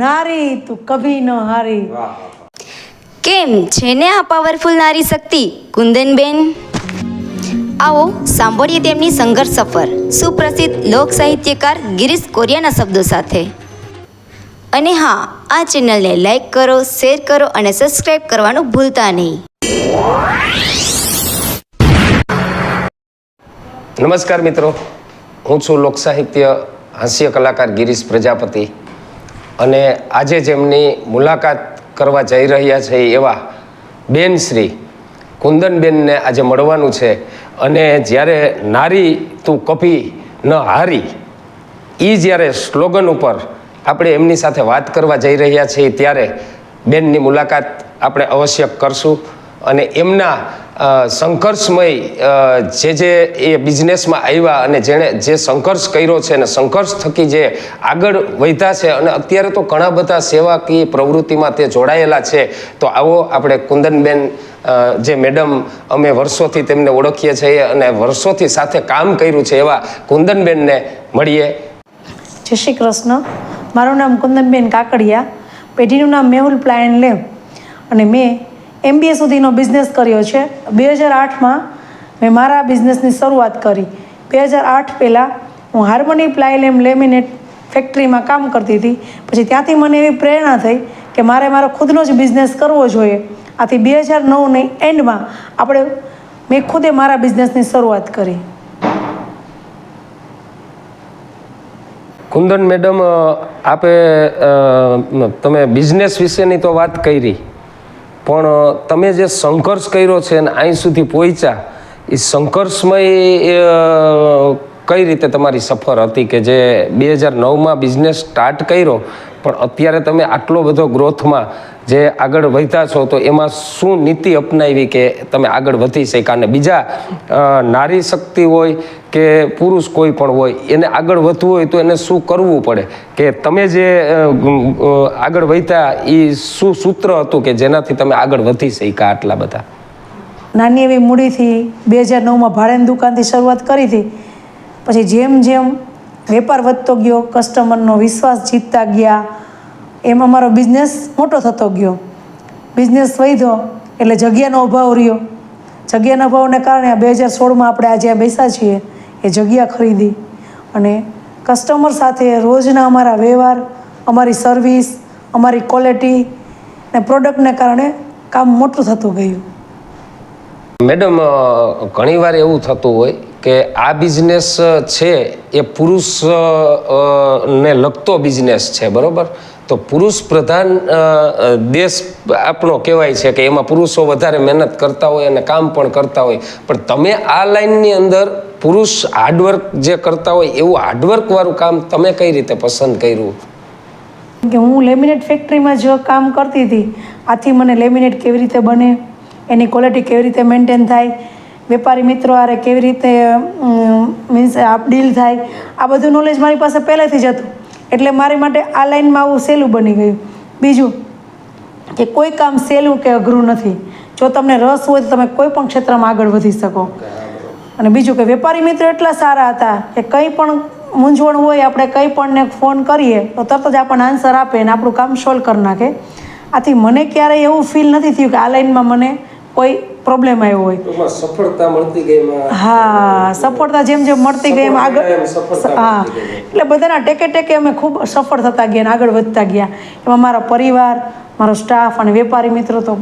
નારી તું કભી ન હારી કેમ? છે ને આ પાવરફુલ નારી શક્તિ? કુંદનબેન? આવો સાંભળીએ તેમની સંઘર્ષ સફર. સુપ્રસિદ્ધ લોક સાહિત્યકાર ગિરીશ કોરિયાના શબ્દો સાથે. અને હા આ ચેનલને લાઈક કરો શેર કરો અને સબસ્ક્રાઈબ કરવાનું ભૂલતા નહીં. નમસ્કાર મિત્રો. હું છું લોક સાહિત્ય હાસ્ય કલાકાર ગિરીશ પ્રજાપતિ. અને આજે જેમની મુલાકાત કરવા જઈ રહ્યા છે એવા બેન શ્રી કુંદનબેનને આજે મળવાનું છે. અને જ્યારે નારી તું કભી ન હારી એ જ્યારે સ્લોગન ઉપર આપણે એમની સાથે વાત કરવા જઈ રહ્યા છીએ ત્યારે બેનની મુલાકાત આપણે અવશ્ય કરશું. અને એમના સંઘર્ષમય જે જે એ બિઝનેસમાં આવ્યા અને જેણે જે સંઘર્ષ કર્યો છે અને સંઘર્ષ થકી જે આગળ વધ્યા છે અને અત્યારે તો ઘણા બધા સેવાકીય પ્રવૃત્તિમાં તે જોડાયેલા છે, તો આવો આપણે કુંદનબેન જે મેડમ અમે વર્ષોથી તેમને ઓળખીએ છીએ અને વર્ષોથી સાથે કામ કર્યું છે એવા કુંદનબેનને મળીએ. જય શ્રી કૃષ્ણ. મારું નામ કુંદનબેન કાકડિયા, પેઢીનું નામ મેહુલ પ્લાયન લેવ અને મેં એમબીએ સુધીનો બિઝનેસ કર્યો છે. બે હજાર આઠમાં મેં મારા બિઝનેસની શરૂઆત કરી. બે હજાર આઠ પહેલાં હું હાર્મોની, પ્લાયલેમ, લેમિનેટ ફેક્ટરીમાં કામ કરતી હતી. પછી ત્યાંથી મને એવી પ્રેરણા થઈ કે મારે મારો ખુદનો જ બિઝનેસ કરવો જોઈએ. આથી બે હજાર નવની એન્ડમાં આપણે, મેં ખુદે મારા બિઝનેસની શરૂઆત કરી. કુંદન મેડમ આપે તમે બિઝનેસ વિશેની તો વાત કરી. પણ તમે જે સંઘર્ષ કર્યો છે અને અહીં સુધી પહોંચ્યા, એ સંઘર્ષમય કઈ રીતે તમારી સફર હતી કે જે બે હજાર નવમાં બિઝનેસ સ્ટાર્ટ કર્યો, પણ અત્યારે તમે આટલો બધો ગ્રોથમાં જે આગળ વધ્યા છો, તો એમાં શું નીતિ અપનાવી કે તમે આગળ વધી શક્યા? અને બીજા નારી શક્તિ હોય કે પુરુષ કોઈ પણ હોય, એને આગળ વધવું હોય તો એને શું કરવું પડે? કે તમે જે આગળ વધ્યા એ શું સૂત્ર હતું કે જેનાથી તમે આગળ વધી શક્યા આટલા બધા? નાની એવી મૂડીથી બે હજાર નવમાં ભાડેની દુકાનથી શરૂઆત કરી હતી પછી જેમ જેમ વેપાર વધતો ગયો, કસ્ટમરનો વિશ્વાસ જીતતા ગયા, એમ અમારો બિઝનેસ મોટો થતો ગયો. બિઝનેસ વધ્યો, એટલે જગ્યાનો અભાવ રહ્યો. જગ્યાના અભાવને કારણે બે હજાર સોળમાં આપણે આજે બેસા છીએ. એ જગ્યા ખરીદી. અને કસ્ટમર સાથે રોજના અમારા વ્યવહાર, અમારી સર્વિસ અમારી ક્વોલિટી ને પ્રોડક્ટને કારણે કામ મોટું થતું ગયું. મેડમ ઘણીવાર એવું થતું હોય કે આ બિઝનેસ છે એ પુરુષ ને લગતો બિઝનેસ છે, બરોબર? તો પુરુષ પ્રધાન દેશ આપણો કહેવાય છે કે એમાં પુરુષો વધારે મહેનત કરતા હોય અને કામ પણ કરતા હોય. પણ તમે આ લાઈનની અંદર પુરુષ હાર્ડવર્ક જે કરતા હોય એવું હાર્ડવર્ક વાળું કામ તમે કઈ રીતે પસંદ કર્યું? કે હું લેમિનેટ ફેક્ટરીમાં જો કામ કરતી હતી. આથી મને લેમિનેટ કેવી રીતે બને? એની ક્વોલિટી કેવી રીતે મેન્ટેન થાય? વેપારી મિત્રો આરે કેવી રીતે મીન્સ આપ ડીલ થાય? આ બધું નોલેજ મારી પાસે પહેલેથી જ હતું. એટલે મારી માટે આ લાઈનમાં આવું સહેલું બની ગયું. બીજું કે કોઈ કામ સહેલું કે અઘરું નથી. જો તમને રસ હોય તો તમે કોઈ પણ ક્ષેત્રમાં આગળ વધી શકો. અને બીજું કે વેપારી મિત્રો એટલા સારા હતા કે કંઈ પણ મૂંઝવણ હોય આપણે કંઈ પણને ફોન કરીએ તો તરત જ આપણને આન્સર આપે અને આપણું કામ સોલ્વ કરી નાખે. આથી મને ક્યારેય એવું ફીલ નથી થયું કે આ લાઈનમાં મને કોઈ પ્રોબ્લેમ આવ્યો હોય. સફળતા મળતી ગઈ હા સફળતા જેમ જેમ મળતી ગઈ એમ આગળ હા એટલે બધાના ટેકે ટેકે અમે ખૂબ સફળ થતા ગયા અને આગળ વધતા ગયા. એમાં મારા પરિવાર મારો સ્ટાફ અને વેપારી મિત્રો તો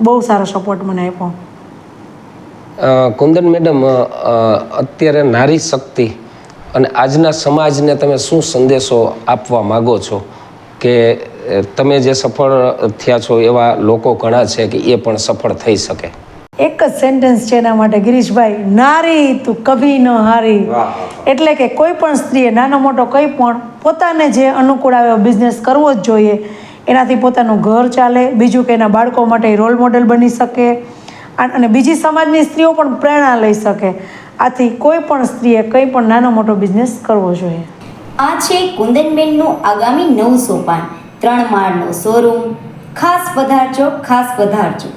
બહુ સારો સપોર્ટ મને આપ્યો. કુંદન મેડમ અત્યારે નારી શક્તિ અને આજના સમાજને તમે શું સંદેશો આપવા માગો છો? કે તમે જે સફળ થયા છો એવા લોકો ઘણા છે કે એ પણ સફળ થઈ શકે? એક જ સેન્ટેન્સ છે એના માટે ગિરીશભાઈ નારી તું કભી ન હારી. એટલે કે કોઈ પણ સ્ત્રીએ નાનો મોટો કંઈ પણ પોતાને જે અનુકૂળ આવે બિઝનેસ કરવો જ જોઈએ. એનાથી પોતાનું ઘર ચાલે બીજું કે એના બાળકો માટે રોલ મોડેલ બની શકે. અને બીજી સમાજની સ્ત્રીઓ પણ પ્રેરણા લઈ શકે. આથી કોઈ પણ સ્ત્રીએ કંઈ પણ નાનો મોટો બિઝનેસ કરવો જોઈએ. આ છે કુંદનબેનનું આગામી નવું સોપાન. ત્રણ માળનો શોરૂમ ખાસ પધારજો ખાસ પધારજો.